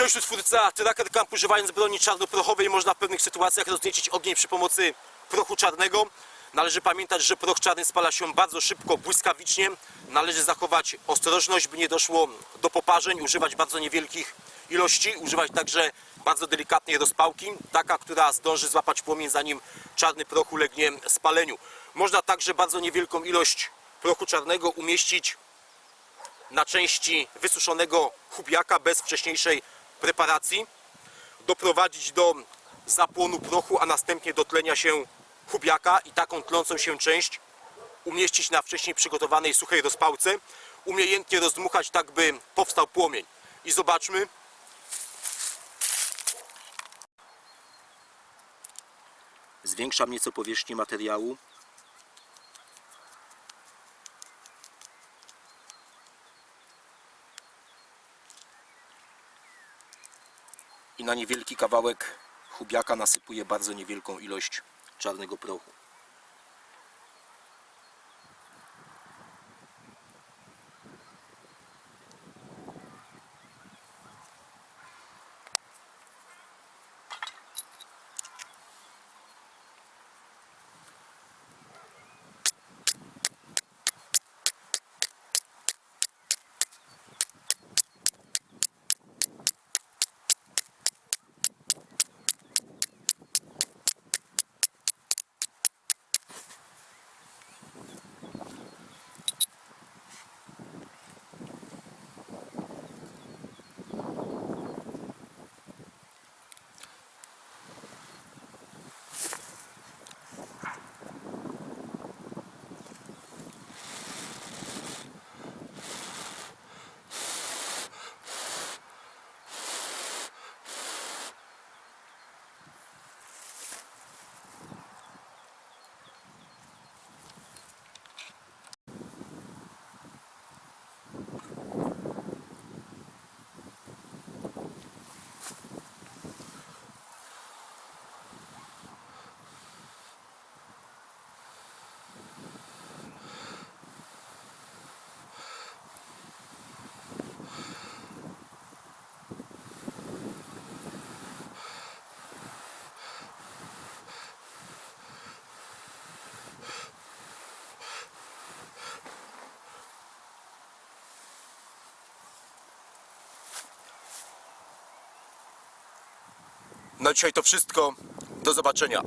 Cześć, tu twórca Tracker Camp. Używając broni czarnoprochowej można w pewnych sytuacjach rozniecić ogień przy pomocy prochu czarnego. Należy pamiętać, że proch czarny spala się bardzo szybko, błyskawicznie. Należy zachować ostrożność, by nie doszło do poparzeń, używać bardzo niewielkich ilości, używać także bardzo delikatnej rozpałki, taka, która zdąży złapać płomień zanim czarny proch ulegnie spaleniu. Można także bardzo niewielką ilość prochu czarnego umieścić na części wysuszonego chubiaka bez wcześniejszej preparacji, doprowadzić do zapłonu prochu, a następnie do tlenia się chubiaka i taką tlącą się część umieścić na wcześniej przygotowanej suchej rozpałce, umiejętnie rozdmuchać tak, by powstał płomień. I zobaczmy, Zwiększam nieco powierzchnię materiału. I na niewielki kawałek chubiaka nasypuję bardzo niewielką ilość czarnego prochu. Na dzisiaj to wszystko. Do zobaczenia.